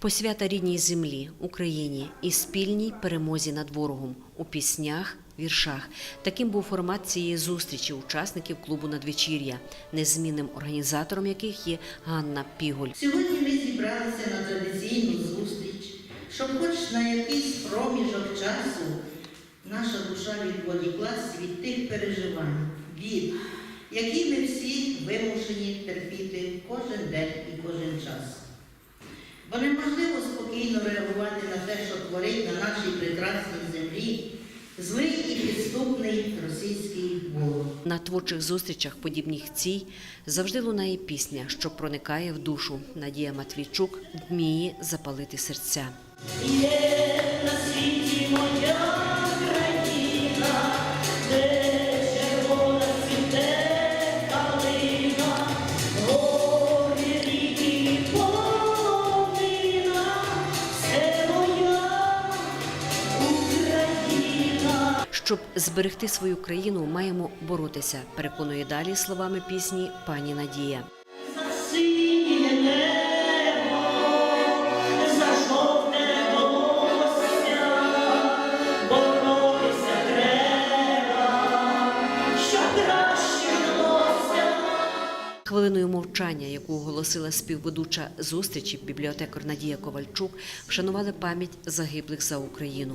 Посвята рідній землі, Україні і спільній перемозі над ворогом у піснях, віршах. Таким був формат цієї зустрічі учасників клубу надвечір'я, незмінним організатором яких є Ганна Піголь. Сьогодні ми зібралися на традиційну зустріч, щоб хоч на якийсь проміжок часу наша душа відволіклась від тих переживань, бід, які ми всі вимушені терпіти кожен день і кожен творить на нашій прекрасній землі злий і підступний російський ворог. На творчих зустрічах, подібних цій, завжди лунає пісня, що проникає в душу. Надія Матвійчук вміє запалити серця. Є на світі моя Щоб зберегти свою країну, маємо боротися, переконує далі словами пісні пані Надія. Хвилиною мовчання, яку оголосила співведуча зустрічі, бібліотекар Надія Ковальчук, вшанували пам'ять загиблих за Україну.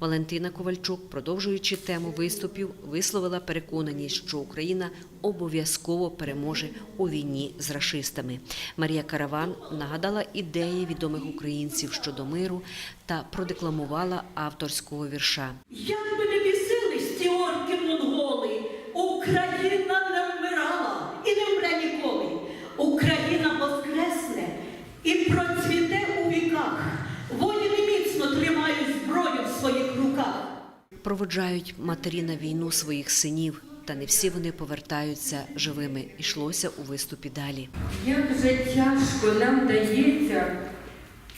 Валентина Ковальчук, продовжуючи тему виступів, висловила переконаність, що Україна обов'язково переможе у війні з рашистами. Марія Караван нагадала ідеї відомих українців щодо миру та продекламувала авторського вірша. Як би не бісились ті орки монголи, Україна не вмирала і не вмре ніколи. Україна воскресне і процвіте у віках. Воїни міцно тримають зброю в своїх руках. Проводжають матері на війну своїх синів, та не всі вони повертаються живими. Ішлося у виступі далі. Як же тяжко нам дається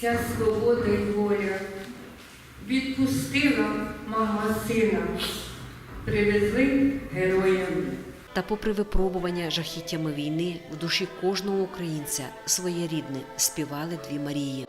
ця свобода й воля. Відпустила мама сина, привезли героям. Та, попри випробування жахіттями війни, в душі кожного українця своє рідне співали дві Марії.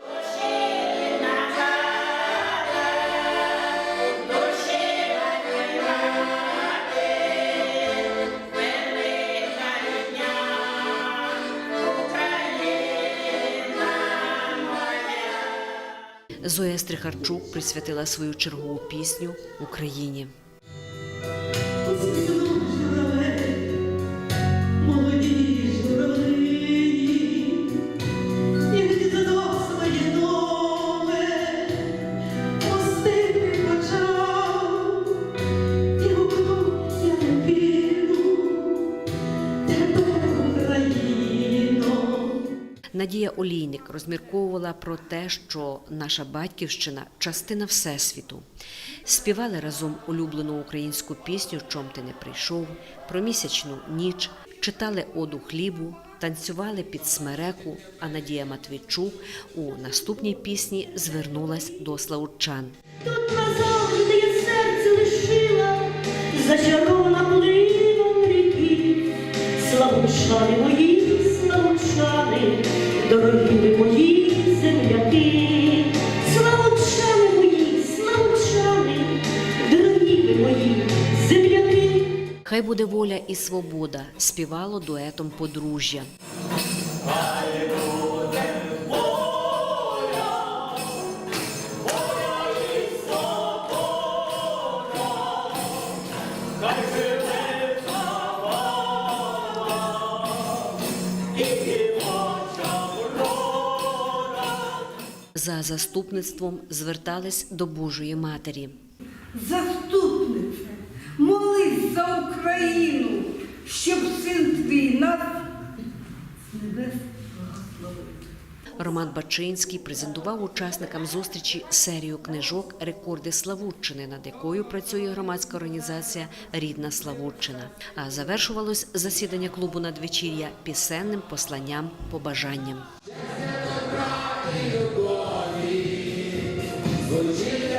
Зоя Стрихарчук присвятила свою чергову пісню Україні. Надія Олійник розмірковувала про те, що наша батьківщина частина всесвіту. Співали разом улюблену українську пісню Чом ти не прийшов, про місячну ніч, читали оду хлібу, танцювали під смереку. А Надія Матвійчук у наступній пісні звернулась до славутчан. І свобода, співало дуетом подружжя. За заступництвом звертались до Божої Матері. Заступнице, молись за Україну, щоб син твій нас. Роман Бачинський презентував учасникам зустрічі серію книжок Рекорди Славутчини, над якою працює громадська організація Рідна Славутчина. А завершувалось засідання клубу надвечір'я пісенним посланням побажанням. Звучить